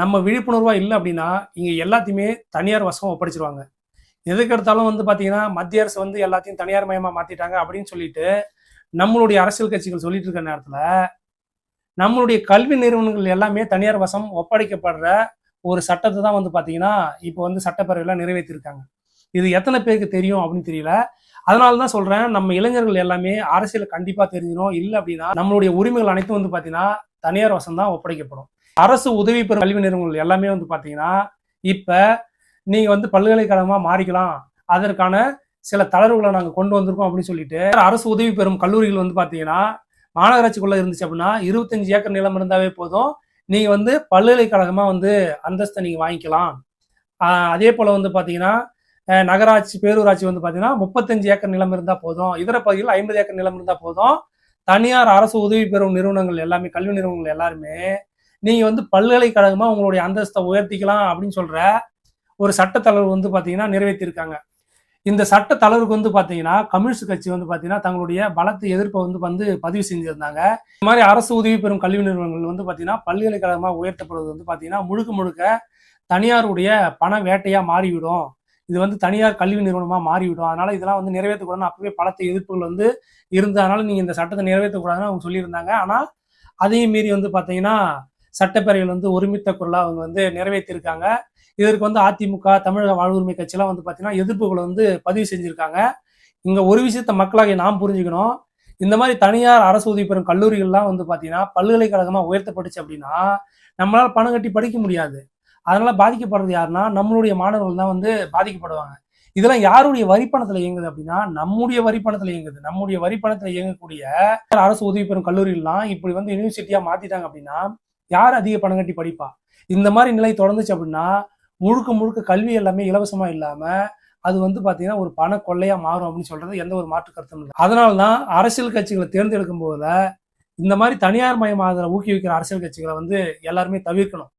நம்ம விழிப்புணர்வாக இல்லை அப்படின்னா இங்கே எல்லாத்தையுமே தனியார் வசம் ஒப்படைச்சிருவாங்க. எதுக்கெடுத்தாலும் வந்து பார்த்தீங்கன்னா மத்திய அரசு வந்து எல்லாத்தையும் தனியார் மயமாக மாற்றிட்டாங்க அப்படின்னு சொல்லிட்டு நம்மளுடைய அரசியல் கட்சிகள் சொல்லிட்டு இருக்க நேரத்தில் நம்மளுடைய கல்வி நிறுவனங்கள் எல்லாமே தனியார் வசம் ஒப்படைக்கப்படுற ஒரு சட்டத்தை தான் வந்து பார்த்தீங்கன்னா இப்போ வந்து சட்டப்பேரவையில் நிறைவேற்றிருக்காங்க. இது எத்தனை பேருக்கு தெரியும் அப்படின்னு தெரியல. அதனால தான் சொல்கிறேன் நம்ம இளைஞர்கள் எல்லாமே அரசியல் கண்டிப்பாக தெரிஞ்சிடும் இல்லை அப்படின்னா நம்மளுடைய உரிமைகள் அனைத்தும் வந்து பார்த்தீங்கன்னா தனியார் வசம் தான் ஒப்படைக்கப்படும். அரசு உதவி பெறும் கல்வி நிறுவனங்கள் எல்லாமே வந்து பார்த்தீங்கன்னா இப்போ நீங்கள் வந்து பல்கலைக்கழகமாக மாறிக்கலாம். அதற்கான சில தளர்வுகளை நாங்கள் கொண்டு வந்திருக்கோம் அப்படின்னு சொல்லிட்டு அரசு உதவி பெறும் கல்லூரிகள் வந்து பார்த்தீங்கன்னா மாநகராட்சிக்குள்ளே இருந்துச்சு அப்படின்னா இருபத்தஞ்சு ஏக்கர் நிலம் இருந்தாவே போதும். நீங்கள் வந்து பல்கலைக்கழகமாக வந்து அந்தஸ்தை நீங்கள் வாங்கிக்கலாம். அதே போல் வந்து பார்த்தீங்கன்னா நகராட்சி பேரூராட்சி வந்து பார்த்தீங்கன்னா முப்பத்தஞ்சு ஏக்கர் நிலம் இருந்தால் போதும். இதர பகுதியில் ஐம்பது ஏக்கர் நிலம் இருந்தால் போதும். தனியார் அரசு உதவி பெறும் நிறுவனங்கள் எல்லாமே கல்வி நிறுவனங்கள் எல்லாருமே நீங்க வந்து பல்கலைக்கழகமா உங்களுடைய அந்தஸ்தை உயர்த்திக்கலாம் அப்படின்னு சொல்ற ஒரு சட்ட தளர்வு வந்து பாத்தீங்கன்னா நிறைவேற்றியிருக்காங்க இந்த சட்ட தளர்வுக்கு வந்து பாத்தீங்கன்னா கம்யூனிஸ்ட் கட்சி வந்து பாத்தீங்கன்னா தங்களுடைய பலத்து எதிர்ப்பை வந்து வந்து பதிவு செஞ்சிருந்தாங்க. இந்த மாதிரி அரசு உதவி பெறும் கல்வி நிறுவனங்கள் வந்து பாத்தீங்கன்னா பல்கலைக்கழகமா உயர்த்தப்படுவது வந்து பாத்தீங்கன்னா முழுக்க முழுக்க தனியாருடைய பண வேட்டையா மாறிவிடும். இது வந்து தனியார் கல்வி நிறுவனமா மாறிவிடும். அதனால இதெல்லாம் வந்து நிறைவேற்றக்கூடாதுன்னு அப்பவே பலத்த எதிர்ப்புகள் வந்து இருந்ததுனால நீங்க இந்த சட்டத்தை நிறைவேற்றக்கூடாதுன்னு அவங்க சொல்லியிருந்தாங்க. ஆனா அதையும் மீறி வந்து பாத்தீங்கன்னா சட்டப்பேரவையில் வந்து ஒருமித்த குரலா அவங்க வந்து நிறைவேற்றிருக்காங்க இதற்கு வந்து அதிமுக தமிழக வாழ்வுரிமை கட்சியெல்லாம் வந்து பார்த்தீங்கன்னா எதிர்ப்புகளை வந்து பதிவு செஞ்சுருக்காங்க. இங்கே ஒரு விஷயத்த மக்களாகிய நாம் புரிஞ்சுக்கணும். இந்த மாதிரி தனியார் அரசு உதவி பெறும் கல்லூரிகள்லாம் வந்து பார்த்தீங்கன்னா பல்கலைக்கழகமாக உயர்த்தப்பட்டுச்சு அப்படின்னா நம்மளால் பணம் கட்டி படிக்க முடியாது. அதனால பாதிக்கப்படுறது யாருன்னா நம்மளுடைய மாணவர்கள் தான் வந்து பாதிக்கப்படுவாங்க. இதெல்லாம் யாருடைய வரிப்பணத்தில் இயங்குது அப்படின்னா நம்முடைய வரிப்பணத்தில் இயங்குது. நம்முடைய வரிப்பணத்தில் இயங்கக்கூடிய அரசு உதவி பெறும் கல்லூரிகள்லாம் இப்படி வந்து யூனிவர்சிட்டியாக மாத்திட்டாங்க அப்படின்னா யார் அதிக பணம் கட்டி படிப்பா? இந்த மாதிரி நிலை தொடர்ந்துச்சு அப்படின்னா முழுக்க முழுக்க கல்வி எல்லாமே இலவசமா இல்லாம அது வந்து பாத்தீங்கன்னா ஒரு பண கொள்ளையா மாறும் அப்படின்னு சொல்றது எந்த ஒரு மாற்று கருத்தும் இல்லை. அதனால தான் அரசியல் கட்சிகளை தேர்ந்தெடுக்கும் போதுல இந்த மாதிரி தனியார் மயமாதலை ஊக்குவிக்கிற அரசியல் கட்சிகளை வந்து எல்லாருமே தவிர்க்கணும்.